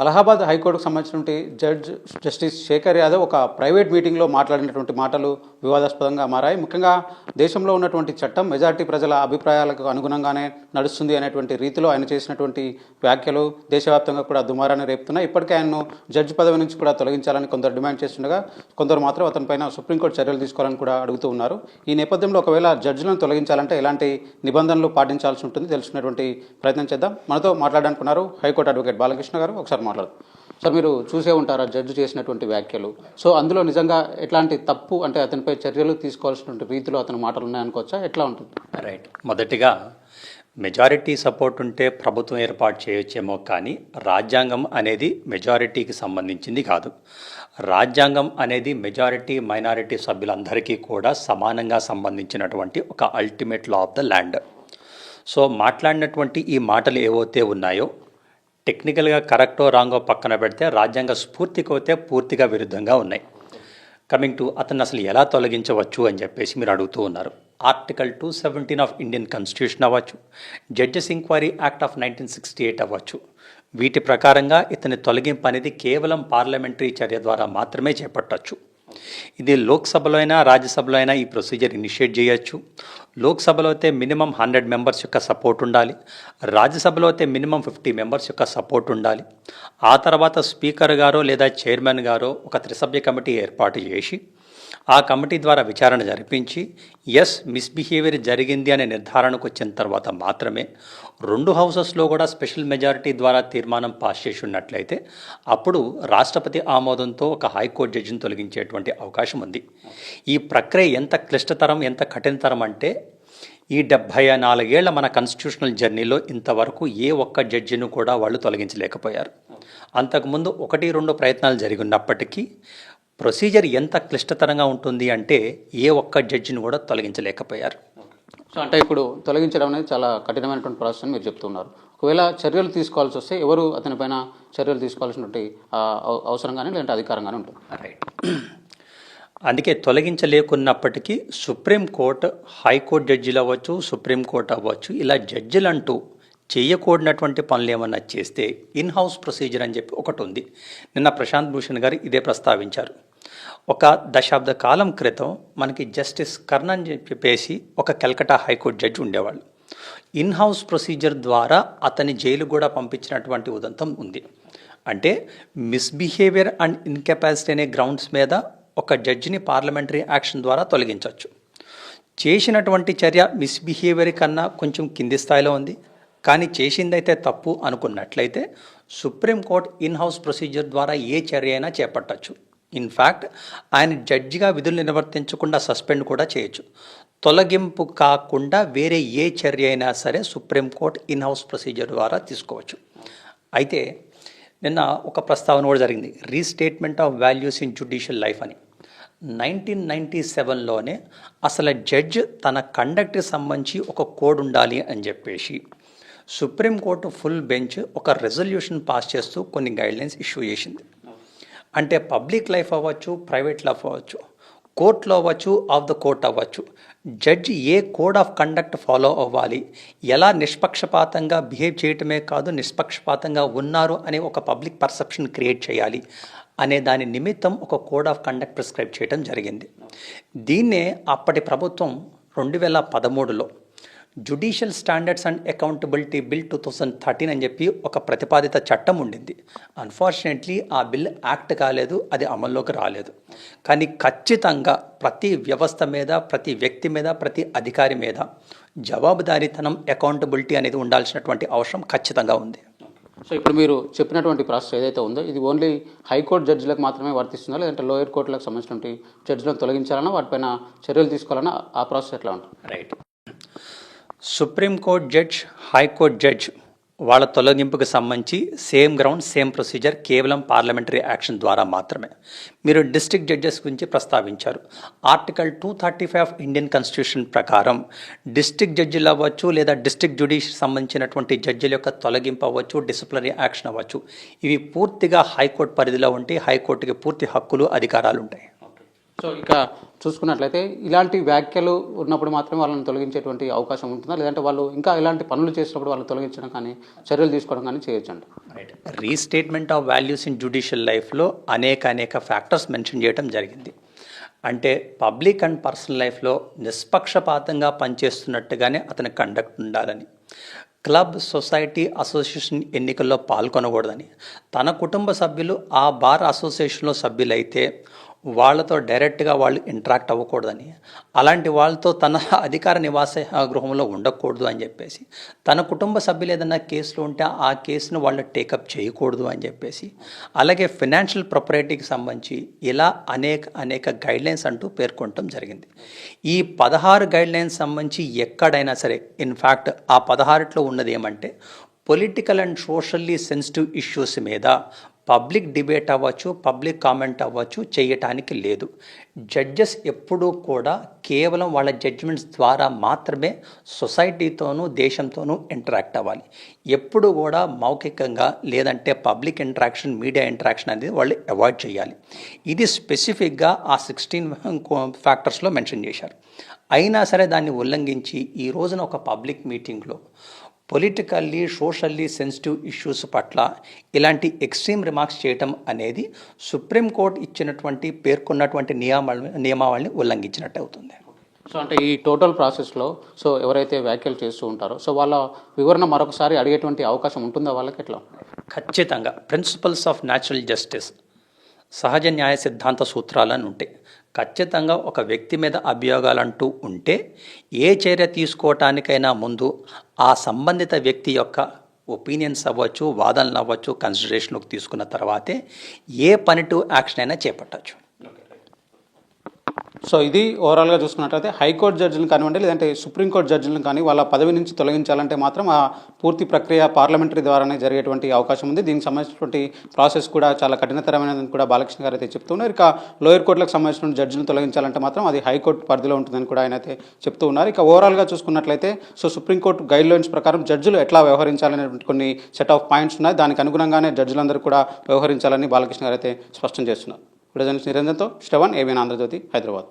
అలహాబాద్ హైకోర్టుకు సంబంధించినటువంటి judge justice Shekhar Yadav ఒక ప్రైవేట్ మీటింగ్లో మాట్లాడినటువంటి మాటలు వివాదాస్పదంగా మారాయి. ముఖ్యంగా దేశంలో ఉన్నటువంటి చట్టం మెజార్టీ ప్రజల అభిప్రాయాలకు అనుగుణంగానే నడుస్తుంది అనేటువంటి రీతిలో ఆయన చేసినటువంటి వ్యాఖ్యలు దేశవ్యాప్తంగా కూడా దుమారాన్ని రేపుతున్నాయి. ఇప్పటికే ఆయన్ను జడ్జి పదవి నుంచి కూడా తొలగించాలని కొందరు డిమాండ్ చేస్తుండగా కొందరు మాత్రం అతనిపైన సుప్రీంకోర్టు చర్యలు తీసుకోవాలని కూడా అడుగుతూ ఉన్నారు. ఈ నేపథ్యంలో ఒకవేళ జడ్జిలను తొలగించాలంటే ఎలాంటి నిబంధనలు పాటించాల్సి ఉంటుంది తెలుసుకునేటువంటి ప్రయత్నం చేద్దాం. మనతో మాట్లాడాలనుకున్నారు హైకోర్టు అడ్వకేట్ బాలకృష్ణ గారు. ఒకసారి మాట్లాడదు. సార్ మీరు చూసే ఉంటారా జడ్జి చేసినటువంటి వ్యాఖ్యలు? సో అందులో నిజంగా ఎట్లాంటి తప్పు అంటే అతనిపై చర్యలు తీసుకోవాల్సినటువంటి రీతిలో అతని మాటలు ఉన్నాయనుకోవచ్చా ఎట్లా ఉంటుంది? రైట్ మొదటిగా మెజారిటీ సపోర్ట్ ఉంటే ప్రభుత్వం ఏర్పాటు చేయొచ్చేమో కానీ రాజ్యాంగం అనేది మెజారిటీకి సంబంధించింది కాదు. రాజ్యాంగం అనేది మెజారిటీ మైనారిటీ సభ్యులందరికీ కూడా సమానంగా సంబంధించినటువంటి ఒక ultimate law of the land so మాట్లాడినటువంటి ఈ మాటలు ఏవైతే ఉన్నాయో టెక్నికల్గా కరెక్టో రాంగో పక్కన పెడితే రాజ్యాంగ స్ఫూర్తికి అయితే పూర్తిగా విరుద్ధంగా ఉన్నాయి. కమింగ్ టు అతన్ని అసలు ఎలా తొలగించవచ్చు అని చెప్పేసి మీరు అడుగుతూ ఉన్నారు. Article two seventeen of Indian constitution అవ్వచ్చు. Judges inquiry act of nineteen sixty eight అవ్వచ్చు. వీటి ప్రకారంగా ఇతని తొలగింపు అనేది కేవలం పార్లమెంటరీ చర్య ద్వారా మాత్రమే చేపట్టచ్చు. ఇది లోక్సభలో అయినా రాజ్యసభలో అయినా ఈ ప్రొసీజర్ ఇనిషియేట్ చేయొచ్చు. లోక్సభలో అయితే మినిమం హండ్రెడ్ మెంబర్స్ యొక్క సపోర్ట్ ఉండాలి. రాజ్యసభలో అయితే మినిమం ఫిఫ్టీ మెంబర్స్ యొక్క సపోర్ట్ ఉండాలి. ఆ తర్వాత స్పీకర్ గారో లేదా చైర్మన్ గారో ఒక త్రిసభ్య కమిటీ ఏర్పాటు చేసి ఆ కమిటీ ద్వారా విచారణ జరిపించి ఎస్ మిస్బిహేవియర్ జరిగింది అనే నిర్ధారణకు వచ్చిన తర్వాత మాత్రమే రెండు హౌసెస్లో కూడా స్పెషల్ మెజారిటీ ద్వారా తీర్మానం పాస్ చేసి ఉన్నట్లయితే అప్పుడు రాష్ట్రపతి ఆమోదంతో ఒక హైకోర్టు జడ్జిని తొలగించేటువంటి అవకాశం ఉంది. ఈ ప్రక్రియ ఎంత క్లిష్టతరం ఎంత కఠినతరం అంటే ఈ డెబ్భై నాలుగేళ్ళ మన కాన్స్టిట్యూషనల్ జర్నీలో ఇంతవరకు ఏ ఒక్క జడ్జిను కూడా వాళ్ళు తొలగించలేకపోయారు. అంతకుముందు ఒకటి రెండు ప్రయత్నాలు జరిగి ఉన్నప్పటికీ ప్రొసీజర్ ఎంత క్లిష్టతరంగా ఉంటుంది అంటే ఏ ఒక్క జడ్జిని కూడా తొలగించలేకపోయారు. సో అంటే ఇప్పుడు తొలగించడం అనేది చాలా కఠినమైనటువంటి ప్రాసెస్ అని మీరు చెప్తున్నారు. ఒకవేళ చర్యలు తీసుకోవాల్సి వస్తే ఎవరు అతనిపైన చర్యలు తీసుకోవాల్సినటువంటి అవసరం కానీ లేదంటే అధికారం కానీ ఉంటుంది. రైట్ అందుకే తొలగించలేకున్నప్పటికీ సుప్రీంకోర్టు హైకోర్టు జడ్జిలు అవ్వచ్చు సుప్రీంకోర్టు అవ్వచ్చు ఇలా జడ్జిలు అంటూ చేయకూడనటువంటి పనులు ఏమన్నా చేస్తే ఇన్ హౌస్ ప్రొసీజర్ అని చెప్పి ఒకటి ఉంది. నిన్న ప్రశాంత్ భూషణ్ గారు ఇదే ప్రస్తావించారు. ఒక దశాబ్ద కాలం క్రితం మనకి జస్టిస్ కర్ణ్ అని చెప్పేసి ఒక కలకటా హైకోర్టు జడ్జి ఉండేవాళ్ళు. ఇన్ హౌస్ ప్రొసీజర్ ద్వారా అతని జైలు కూడా పంపించినటువంటి ఉదంతం ఉంది. అంటే మిస్బిహేవియర్ అండ్ ఇన్కెపాసిటీ అనే గ్రౌండ్స్ మీద ఒక జడ్జిని పార్లమెంటరీ యాక్షన్ ద్వారా తొలగించవచ్చు. చేసినటువంటి చర్య మిస్బిహేవియర్ కన్నా కొంచెం కింది స్థాయిలో ఉంది. కానీ చేసిందైతే తప్పు అనుకున్నట్లయితే సుప్రీంకోర్టు ఇన్ హౌస్ ప్రొసీజర్ ద్వారా ఏ చర్య అయినా చేపట్టచ్చు. ఇన్ఫ్యాక్ట్ ఆయన జడ్జిగా విధులు నిర్వర్తించకుండా సస్పెండ్ కూడా చేయొచ్చు. తొలగింపు కాకుండా వేరే ఏ చర్య అయినా సరే సుప్రీంకోర్టు ఇన్ హౌస్ ప్రొసీజర్ ద్వారా తీసుకోవచ్చు. అయితే నిన్న ఒక ప్రస్తావన కూడా జరిగింది. Restatement of values in judicial life అని. నైన్టీన్ నైంటీ సెవెన్లోనే అసలు జడ్జ్ తన కండక్ట్కి సంబంధించి ఒక కోడ్ ఉండాలి అని చెప్పేసి సుప్రీంకోర్టు ఫుల్ బెంచ్ ఒక రెజల్యూషన్ పాస్ చేస్తూ కొన్ని గైడ్లైన్స్ ఇష్యూ చేసింది. అంటే పబ్లిక్ లైఫ్ అవ్వచ్చు ప్రైవేట్ లైఫ్ అవ్వచ్చు కోర్టులో అవ్వచ్చు ఆఫ్ ద కోర్ట్ అవ్వచ్చు. జడ్జి ఏ కోడ్ ఆఫ్ కండక్ట్ ఫాలో అవ్వాలి? ఎలా నిష్పక్షపాతంగా బిహేవ్ చేయటమే కాదు నిష్పక్షపాతంగా ఉన్నారు అనే ఒక పబ్లిక్ పర్సెప్షన్ క్రియేట్ చేయాలి అనే దాని నిమిత్తం ఒక కోడ్ ఆఫ్ కండక్ట్ ప్రిస్క్రైబ్ చేయడం జరిగింది. దీన్నే అప్పటి ప్రభుత్వం రెండు వేల పదమూడులో judicial standards and accountability bill two thousand thirteen అని చెప్పి ఒక ప్రతిపాదిత చట్టం ఉండింది. అన్ఫార్చునేట్లీ ఆ బిల్ యాక్ట్ కాలేదు అది అమల్లోకి రాలేదు. కానీ ఖచ్చితంగా ప్రతి వ్యవస్థ మీద ప్రతి వ్యక్తి మీద ప్రతి అధికారి మీద జవాబుదారీతనం అకౌంటబిలిటీ అనేది ఉండాల్సినటువంటి అవసరం ఖచ్చితంగా ఉంది. సో ఇప్పుడు మీరు చెప్పినటువంటి ప్రాసెస్ ఏదైతే ఉందో ఇది ఓన్లీ హైకోర్టు జడ్జిలకు మాత్రమే వర్తిస్తుందా లేదంటే లోయర్ కోర్టులకు సంబంధించినటువంటి జడ్జిలను తొలగించాలన్నా వాటిపైన చర్యలు తీసుకోవాలన్నా ఆ ప్రాసెస్ ఎట్లా ఉంటుంది? Right supreme court judge high court judge వాళ్ళ తొలగింపుకు సంబంధించి సేమ్ గ్రౌండ్ సేమ్ ప్రొసీజర్ కేవలం పార్లమెంటరీ యాక్షన్ ద్వారా మాత్రమే. మీరు డిస్ట్రిక్ట్ జడ్జెస్ గురించి ప్రస్తావించారు. Article two thirty five of Indian constitution ప్రకారం డిస్ట్రిక్ట్ జడ్జిలు అవ్వచ్చు లేదా డిస్ట్రిక్ట్ జుడిష్ సంబంధించినటువంటి జడ్జిల యొక్క తొలగింపు అవ్వచ్చు డిసిప్లినరీ యాక్షన్ అవ్వచ్చు. ఇవి పూర్తిగా హైకోర్టు పరిధిలో ఉంటే హైకోర్టుకి పూర్తి హక్కులు అధికారాలు ఉంటాయి. సో ఇక చూసుకున్నట్లయితే ఇలాంటి వ్యాఖ్యలు ఉన్నప్పుడు మాత్రమే వాళ్ళని తొలగించేటువంటి అవకాశం ఉంటుందా? లేదంటే వాళ్ళు ఇంకా ఇలాంటి పనులు చేసినప్పుడు వాళ్ళని తొలగించడం కానీ చర్యలు తీసుకోవడం కానీ చేయొచ్చండి. Restatement of values in judicial లైఫ్లో అనేక అనేక ఫ్యాక్టర్స్ మెన్షన్ చేయడం జరిగింది. అంటే పబ్లిక్ అండ్ పర్సనల్ లైఫ్లో నిష్పక్షపాతంగా పనిచేస్తున్నట్టుగానే అతని కండక్ట్ ఉండాలని క్లబ్ సొసైటీ అసోసియేషన్ ఎన్నికల్లో పాల్గొనకూడదని తన కుటుంబ సభ్యులు ఆ బార్ అసోసియేషన్లో సభ్యులైతే వాళ్ళతో డైరెక్ట్గా వాళ్ళు ఇంటరాక్ట్ అవ్వకూడదని. అలాంటి వాళ్ళతో తన అధికార నివాస గృహంలో ఉండకూడదు అని చెప్పేసి తన కుటుంబ సభ్యులు ఏదైనా కేసులు ఉంటే ఆ కేసును వాళ్ళు టేకప్ చేయకూడదు అని చెప్పేసి అలాగే ఫినాన్షియల్ ప్రొపరేటీకి సంబంధించి ఇలా అనేక అనేక గైడ్లైన్స్ అంటూ పేర్కొనటం జరిగింది. ఈ పదహారు గైడ్లైన్స్ సంబంధించి ఎక్కడైనా సరే ఇన్ఫ్యాక్ట్ ఆ పదహారులో ఉన్నది ఏమంటే political and socially sensitive issues మీద పబ్లిక్ డిబేట్ అవ్వచ్చు పబ్లిక్ కామెంట్ అవ్వచ్చు చేయటానికి లేదు. జడ్జెస్ ఎప్పుడూ కూడా కేవలం వాళ్ళ జడ్జిమెంట్స్ ద్వారా మాత్రమే సొసైటీతోనూ దేశంతోనూ ఇంటరాక్ట్ అవ్వాలి. ఎప్పుడు కూడా మౌఖికంగా లేదంటే పబ్లిక్ ఇంటరాక్షన్ మీడియా ఇంటరాక్షన్ అనేది వాళ్ళు అవాయిడ్ చేయాలి. ఇది స్పెసిఫిక్గా ఆ సిక్స్టీన్ ఫ్యాక్టర్స్లో మెన్షన్ చేశారు. అయినా సరే దాన్ని ఉల్లంఘించి ఈ రోజున ఒక పబ్లిక్ మీటింగ్లో పొలిటికల్లీ సోషల్లీ సెన్సిటివ్ ఇష్యూస్ పట్ల ఇలాంటి ఎక్స్ట్రీమ్ రిమార్క్స్ చేయటం అనేది సుప్రీంకోర్టు ఇచ్చినటువంటి పేర్కొన్నటువంటి నియమావళి నియమావళిని ఉల్లంఘించినట్టు అవుతుంది సో అంటే ఈ టోటల్ ప్రాసెస్లో సో ఎవరైతే వ్యాఖ్యలు చేస్తూ ఉంటారో సో వాళ్ళ వివరణ మరొకసారి అడిగేటువంటి అవకాశం ఉంటుందా వాళ్ళకి ఎట్లా ఖచ్చితంగా. ప్రిన్సిపల్స్ ఆఫ్ న్యాచురల్ జస్టిస్ సహజ న్యాయ సిద్ధాంత సూత్రాలని ఉంటాయి ఖచ్చితంగా ఒక వ్యక్తి మీద అభియోగాలంటూ ఉంటే ఏ చర్య తీసుకోవటానికైనా ముందు ఆ సంబంధిత వ్యక్తి యొక్క ఒపీనియన్స్ అవ్వచ్చు వాదనలు అవ్వచ్చు కన్సిడరేషన్లోకి తీసుకున్న తర్వాతే ఏ పని టు యాక్షన్ అయినా చేపట్టచ్చు. సో ఇది ఓవరాల్గా చూసుకున్నట్లయితే హైకోర్టు జడ్జిలను కానివ్వండి లేదంటే సుప్రీంకోర్టు జడ్జిలను కానీ వాళ్ళ పదవి నుంచి తొలగించాలంటే మాత్రం ఆ పూర్తి ప్రక్రియ పార్లమెంటరీ ద్వారానే జరిగేటువంటి అవకాశం ఉంది. దీనికి సంబంధించినటువంటి ప్రాసెస్ కూడా చాలా కఠినతరమైనదని కూడా బాలకృష్ణ గారు అయితే చెప్తున్నారు. ఇక లోయర్ కోర్టులకు సంబంధించిన జడ్జిని తొలగించాలంటే మాత్రం అది హైకోర్టు పరిధిలో ఉంటుందని కూడా ఆయన అయితే చెప్తూ ఉన్నారు. ఇక ఓవరాల్గా చూసుకున్నట్లయితే సో సుప్రీంకోర్టు గైడ్ లైన్స్ ప్రకారం జడ్జిలు ఎట్లా వ్యవహరించాలనేటువంటి కొన్ని సెట్ ఆఫ్ పాయింట్స్ ఉన్నాయి. దానికి అనుగుణంగానే జడ్జిలందరూ కూడా వ్యవహరించాలని బాలకృష్ణ గారు అయితే స్పష్టం చేస్తున్నారు. ఇప్పుడు నిరంజన్తో శ్రవణ్ ఏవీఎన్ ఆంధ్రజ్యోతి హైదరాబాద్.